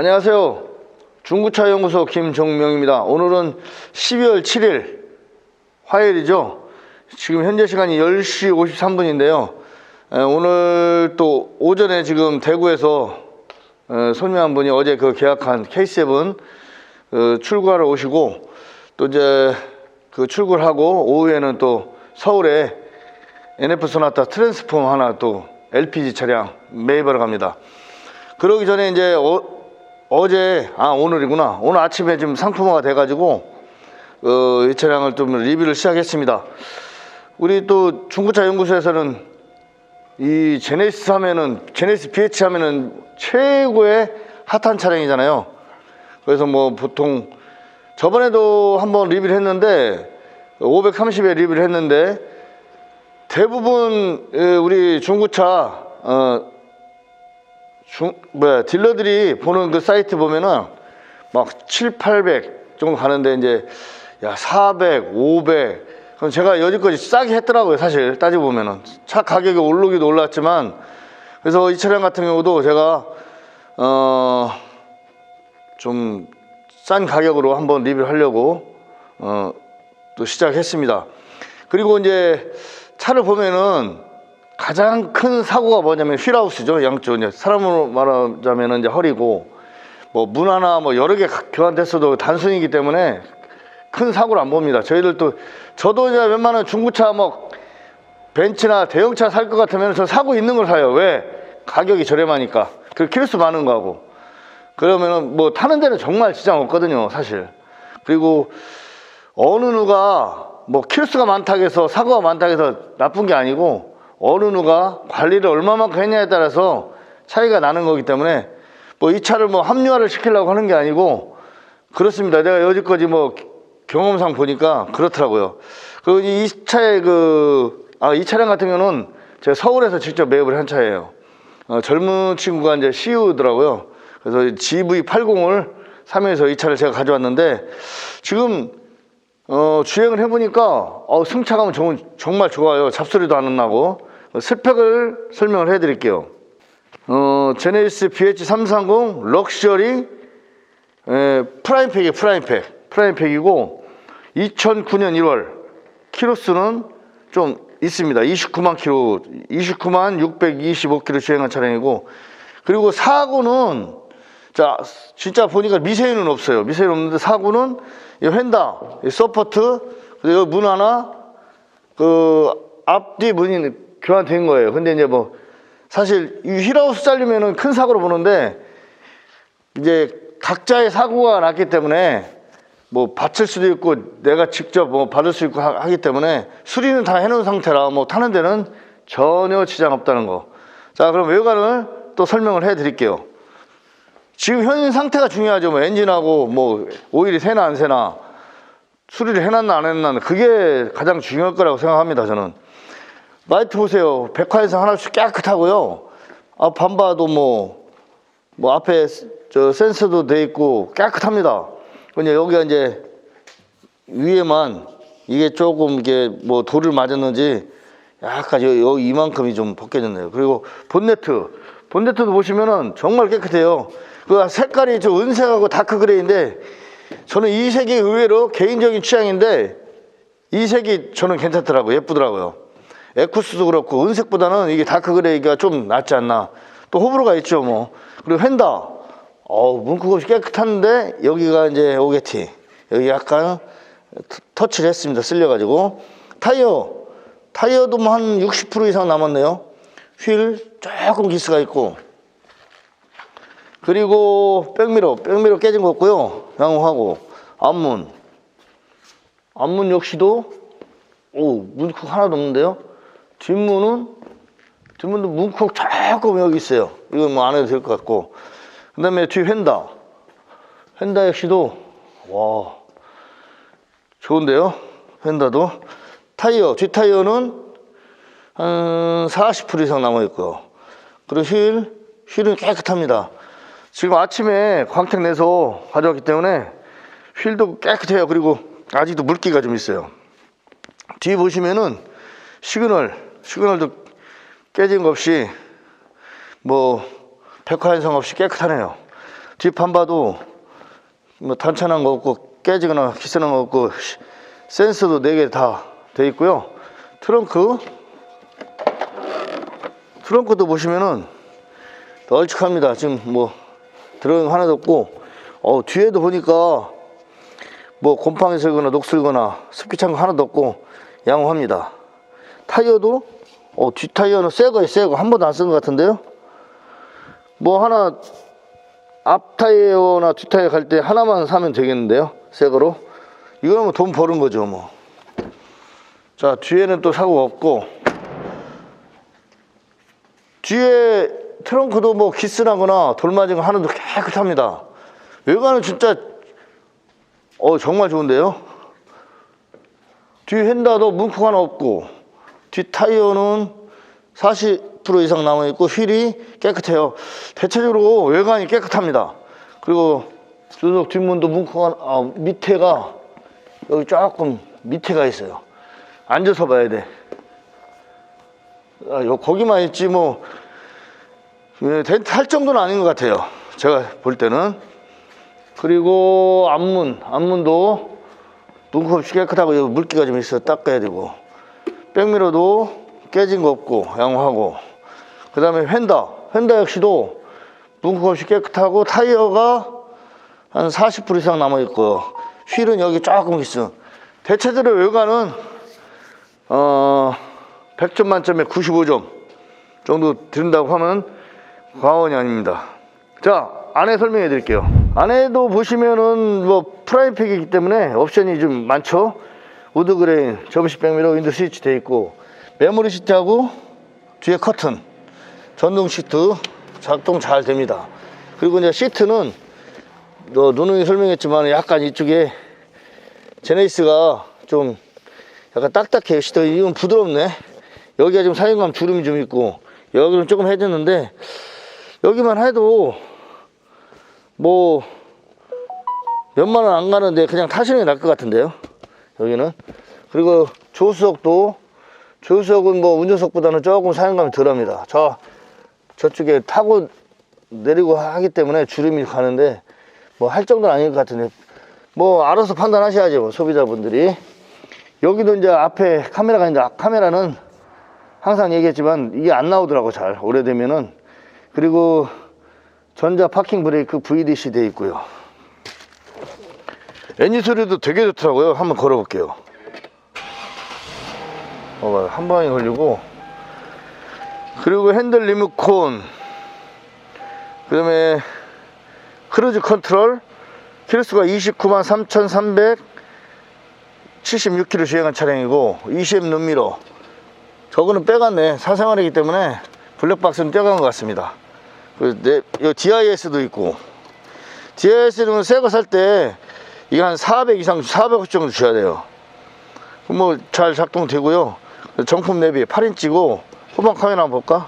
안녕하세요. 중구차 연구소 김종명입니다. 오늘은 12월 7일 화요일이죠. 지금 현재 시간이 10시 53분인데요. 오늘 또 오전에 지금 대구에서 에, 손님 한 분이 어제 그 계약한 K7 어, 출고하러 오시고 또 이제 그 출고를 하고 오후에는 또 서울에 NF 소나타 트랜스폼 하나 또 LPG 차량 매입하러 갑니다. 그러기 전에 이제 어, 제 아 오늘이구나 오늘 아침에 지금 상품화가 돼가지고 어, 이 차량을 좀 리뷰를 시작했습니다. 우리 또 중고차 연구소에서는 이 제네시스 하면은 제네시스 BH 하면은 최고의 핫한 차량이잖아요. 그래서 뭐 보통 저번에도 한번 리뷰를 했는데 530에 리뷰를 했는데 대부분 에, 우리 중고차 어, 중, 뭐야 딜러들이 보는 그 사이트 보면은 막 7, 800 정도 가는데 이제 야 400, 500 그럼 제가 여지까지 싸게 했더라고요 사실. 따지고 보면은. 차 가격이 오르기도 올랐지만 그래서 이 차량 같은 경우도 제가 어 좀 싼 가격으로 한번 리뷰를 하려고 어 또 시작했습니다. 그리고 이제 차를 보면은 가장 큰 사고가 뭐냐면 휠하우스죠 양쪽 이제 사람으로 말하자면은 이제 허리고 뭐문 하나 뭐 여러 개 교환됐어도 단순이기 때문에 큰 사고를 안 봅니다. 저희들도 저도 이제 웬만한 중고차 뭐 벤츠나 대형차 살 것 같으면 저 사고 있는 걸 사요. 왜? 가격이 저렴하니까. 그 키로수 많은 거하고. 그러면은 뭐 타는 데는 정말 지장 없거든요, 사실. 그리고 어느 누가 뭐 키로수가 많다고 해서 사고가 많다고 해서 나쁜 게 아니고 어느 누가 관리를 얼마만큼 했냐에 따라서 차이가 나는 거기 때문에 뭐 이 차를 뭐 합리화를 시키려고 하는 게 아니고 그렇습니다. 내가 여지까지 뭐 경험상 보니까 그렇더라고요. 그리고 이 차의 그, 아, 이 차량 같은 경우는 제가 서울에서 직접 매입을 한 차예요. 어, 젊은 친구가 이제 CU더라고요. 그래서 GV80을 사면서 이 차를 제가 가져왔는데 지금 어, 주행을 해보니까 어, 승차감은 정, 정말 좋아요. 잡소리도 안 나고 스펙을 설명을 해드릴게요. 어, 제네시스 BH330 럭셔리 에, 프라임팩이에요. 프라임팩. 프라임팩이고 2009년 1월 키로수는 좀 있습니다. 29만 키로, 29만 625키로 주행한 차량이고 그리고 사고는 자 진짜 보니까 미세유는 없어요. 미세유는 없는데 사고는 이 휀다, 이 서포트 그리고 문 하나 그 앞뒤 문이 교환된 거예요. 근데 이제 뭐 사실 이 휠하우스 잘리면은 큰 사고로 보는데 이제 각자의 사고가 났기 때문에 뭐 받칠 수도 있고 내가 직접 뭐 받을 수 있고 하- 하기 때문에 수리는 다 해놓은 상태라 뭐 타는 데는 전혀 지장 없다는 거. 자 그럼 외관을 또 설명을 해드릴게요. 지금 현 상태가 중요하죠. 뭐 엔진하고 뭐 오일이 새나 안 새나 수리를 해놨나 안 해놨나 그게 가장 중요할 거라고 생각합니다. 저는 라이트 보세요. 백화에서 하나씩 깨끗하고요. 아 반바도 뭐 뭐 앞에 저 센서도 돼 있고 깨끗합니다. 근데 여기가 이제 위에만 이게 조금 이게 뭐 돌을 맞았는지 약간 여- 여기 이만큼이 좀 벗겨졌네요. 그리고 본네트 본네트도 보시면은 정말 깨끗해요. 그 색깔이 좀 은색하고 다크 그레이인데 저는 이 색이 의외로 개인적인 취향인데 이 색이 저는 괜찮더라고요. 예쁘더라고요. 에쿠스도 그렇고 은색보다는 이게 다크 그레이가 좀 낫지 않나. 또 호불호가 있죠, 뭐. 그리고 휀다. 어우, 문콕 없이 깨끗한데 여기가 이제 오게티. 여기 약간 터- 터치를 했습니다. 쓸려가지고. 타이어. 타이어도 뭐 한 60% 이상 남았네요. 휠 조금 기스가 있고. 그리고 백미러. 백미러 깨진 거 없고요. 양호하고. 앞문. 앞문 역시도 오 문콕 하나도 없는데요. 뒷문은 뒷문도 문콕 조금 여기 있어요. 이건 뭐 안 해도 될 것 같고. 그 다음에 뒤 휀다. 휀다 역시도 와 좋은데요. 휀다도 타이어 뒷 타이어는 한 40% 이상 남아 있고요. 그리고 휠 휠은 깨끗합니다. 지금 아침에 광택 내서 가져왔기 때문에 휠도 깨끗해요. 그리고 아직도 물기가 좀 있어요. 뒤에 보시면은 시그널, 시그널도 깨진 거 없이 뭐 백화현상 없이 깨끗하네요. 뒷판 봐도 뭐 단찬한 거 없고 깨지거나 기스난 거 없고 시- 센서도 4개 다 돼 있고요. 트렁크 트렁크도 보시면은 널찍합니다. 지금 뭐 들어간 거 하나도 없고. 어 뒤에도 보니까 뭐 곰팡이 슬거나 녹슬거나 습기 찬 거 하나도 없고 양호합니다 타이어도? 어 뒷타이어는 새 거예요 새거. 한 번도 안 쓴 것 같은데요? 뭐 하나 앞 타이어나 뒷 타이어 갈 때 하나만 사면 되겠는데요? 새 거로? 이거는 뭐돈 버는 거죠 뭐. 자 뒤에는 또 사고가 없고. 뒤에 트렁크도 뭐 기스나거나 돌 맞은 거 하나도 깨끗합니다. 외관은 진짜 어 정말 좋은데요? 뒤 휀다도 문콕 하나 없고 뒷 타이어는 40% 이상 남아 있고 휠이 깨끗해요. 대체적으로 외관이 깨끗합니다. 그리고 주석 뒷문도 문콕 하나 아, 밑에가 여기 조금 밑에가 있어요. 앉아서 봐야 돼. 아, 요 거기만 있지 뭐 예, 텐트 할 정도는 아닌 것 같아요. 제가 볼 때는. 그리고 앞문 앞문도 문콕 없이 깨끗하고 여기 물기가 좀 있어 닦아야 되고 백미러도 깨진 거 없고 양호하고. 그 다음에 휀다. 휀다 역시도 문콕 없이 깨끗하고 타이어가 한 40% 이상 남아있고 휠은 여기 조금 있어. 대체적으로 외관은 어 100점 만점에 95점 정도 드린다고 하면 과언이 아닙니다. 자 안에 설명해 드릴게요. 안에도 보시면은 뭐 프라이팩이기 때문에 옵션이 좀 많죠 우드 그레인 접시 백미러 윈도 스위치 돼 있고 메모리 시트하고 뒤에 커튼 전동 시트 작동 잘 됩니다. 그리고 이제 시트는 너 누누이 설명했지만 약간 이쪽에 제네시스가 좀 약간 딱딱해요 시트 이건 부드럽네. 여기가 지금 사용감 주름이 좀 있고 여기는 조금 해졌는데 여기만 해도 뭐 몇만 원 안 가는데 그냥 타시는 게 나을 것 같은데요 여기는. 그리고 조수석도 조수석은 뭐 운전석보다는 조금 사용감이 덜합니다. 저 저쪽에 타고 내리고 하기 때문에 주름이 가는데 뭐 할 정도는 아닐 것 같은데 뭐 알아서 판단하셔야죠 뭐 소비자분들이. 여기도 이제 앞에 카메라가 있는데 아, 카메라는 항상 얘기했지만 이게 안 나오더라고 잘. 오래되면은. 그리고 전자 파킹 브레이크 VDC 돼 있고요 엔진 소리도 되게 좋더라고요. 한번 걸어볼게요. 어, 한 방에 걸리고. 그리고 핸들 리모컨. 그 다음에 크루즈 컨트롤. 키로수가 29만 3,376km 주행한 차량이고 20M 눈미러. 저거는 빼갔네. 사생활이기 때문에 블랙박스는 떼간 것 같습니다. 그 내, 이 DIS도 있고. DIS는 새 거 살 때 이게 한 400 이상 400 정도 줘야 돼요. 뭐 잘 작동되고요. 정품 내비 8인치고 후방 카메라 한번 볼까?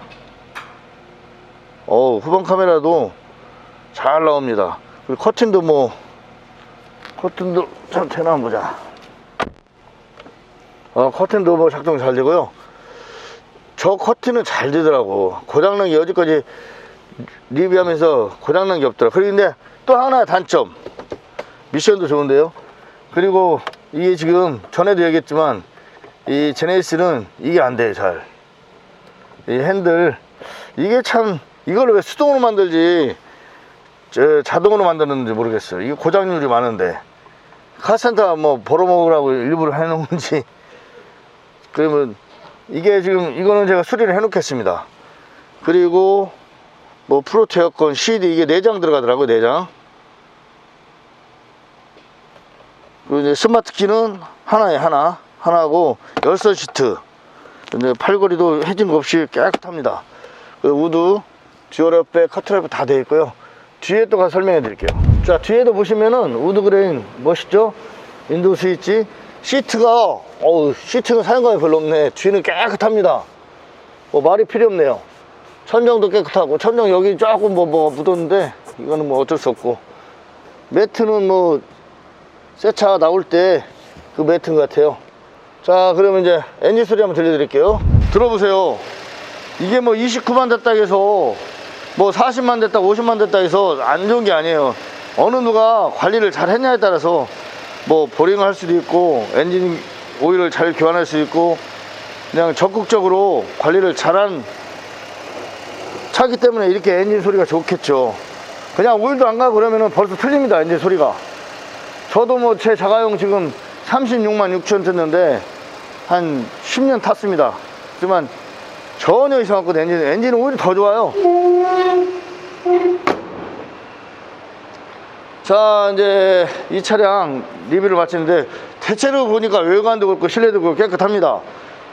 어 후방 카메라도 잘 나옵니다. 그리고 커튼도 뭐 커튼도 참 되나 한번 보자. 어 커튼도 뭐 작동 잘 되고요. 저 커튼은 잘 되더라고. 고장난 게 어제까지 리뷰하면서 고장난 게 없더라. 근데 또 하나 단점 미션도 좋은데요. 그리고 이게 지금 전에도 얘기했지만 이 제네시스는 이게 안 돼요 잘. 이 핸들 이게 참 이걸 왜 수동으로 만들지? 저 자동으로 만드는지 모르겠어요. 이게 고장률이 많은데. 카센터 뭐 벌어먹으라고 일부러 해놓은 건지. 그러면 이게 지금 이거는 제가 수리를 해 놓겠습니다. 그리고 뭐 프로테 어건 CD 이게 4장 들어가더라고요 4장 그리고 이제 스마트 키는 하나에 하나 하나고 열선 시트. 근데 팔걸이도 해진 거 없이 깨끗합니다. 그 우드 듀얼랩백 커트랩 다 되어 있고요. 뒤에 또 가서 설명해 드릴게요. 자 뒤에도 보시면은 우드 그레인 멋있죠? 윈도우 스위치. 시트가 어우 시트는 사용감이 별로 없네. 뒤는 깨끗합니다. 뭐 말이 필요 없네요. 천정도 깨끗하고 천정 여기 조금 뭐, 뭐 묻었는데 이거는 뭐 어쩔 수 없고. 매트는 뭐 새 차 나올 때 그 매트인 것 같아요. 자 그러면 이제 엔진 소리 한번 들려드릴게요. 들어보세요. 이게 뭐 29만 됐다 해서 뭐 40만 됐다 50만 됐다 해서 안 좋은 게 아니에요. 어느 누가 관리를 잘 했냐에 따라서 뭐 보링을 할 수도 있고 엔진 오일을 잘 교환할 수 있고 그냥 적극적으로 관리를 잘한 차기 때문에 이렇게 엔진 소리가 좋겠죠. 그냥 오일도 안 가고 그러면은 벌써 틀립니다 엔진 소리가 저도 뭐 제 자가용 지금 36만 6천 탔는데 한 10년 탔습니다. 하지만 전혀 이상 없거든요. 엔진, 엔진은 오히려 더 좋아요. 자 이제 이 차량 리뷰를 마치는데 대체로 보니까 외관도 그렇고 실내도 그렇고 깨끗합니다.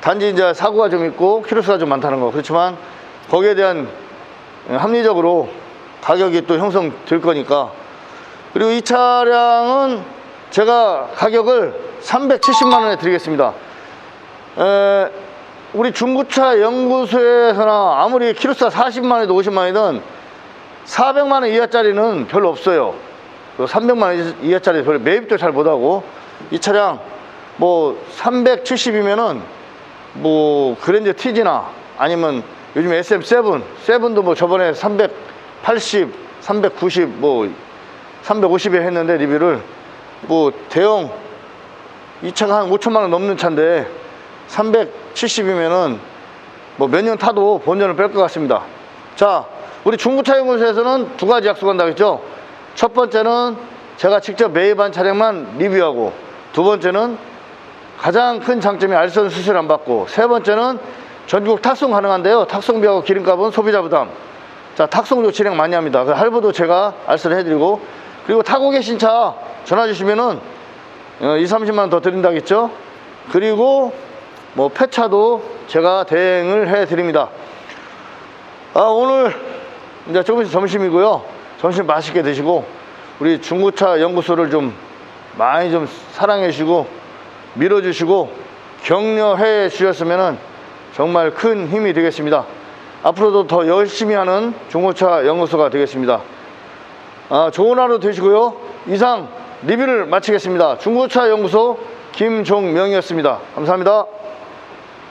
단지 이제 사고가 좀 있고 키로수가 좀 많다는 거. 그렇지만 거기에 대한 합리적으로 가격이 또 형성될 거니까 그리고 이 차량은 제가 가격을 370만 원에 드리겠습니다 에, 우리 중고차 연구소에서나 아무리 키로수가 40만 원이든 50만 원이든 400만 원 이하짜리는 별로 없어요. 300만 원 이하짜리 별로 매입도 잘 못하고 이 차량 뭐 370이면은 뭐 그랜저 TG나 아니면 요즘 SM7, 7도 뭐 저번에 380, 390, 뭐 350에 했는데 리뷰를 뭐 대형 이 차가 한 5천만 원 넘는 차인데 370이면은 뭐 몇 년 타도 본전을 뺄 것 같습니다. 자, 우리 중고차 연구소에서는 두 가지 약속한다고 했죠. 첫 번째는 제가 직접 매입한 차량만 리뷰하고 두 번째는 가장 큰 장점이 알선 수술 안 받고 세 번째는 전국 탁송 가능한데요. 탁송비하고 기름값은 소비자 부담. 자, 탁송도 진행 많이 합니다. 그 할부도 제가 알선을 해드리고 그리고 타고 계신 차 전화 주시면은 어, 2, 30만 원 더 드린다겠죠. 그리고 뭐 폐차도 제가 대행을 해 드립니다. 아, 오늘 이제 조금 있으면 점심이고요. 점심 맛있게 드시고 우리 중고차 연구소를 좀 많이 좀 사랑해 주시고 밀어 주시고 격려해 주셨으면 정말 큰 힘이 되겠습니다. 앞으로도 더 열심히 하는 중고차 연구소가 되겠습니다. 아, 좋은 하루 되시고요. 이상 리뷰를 마치겠습니다. 중고차 연구소 김종명이었습니다. 감사합니다.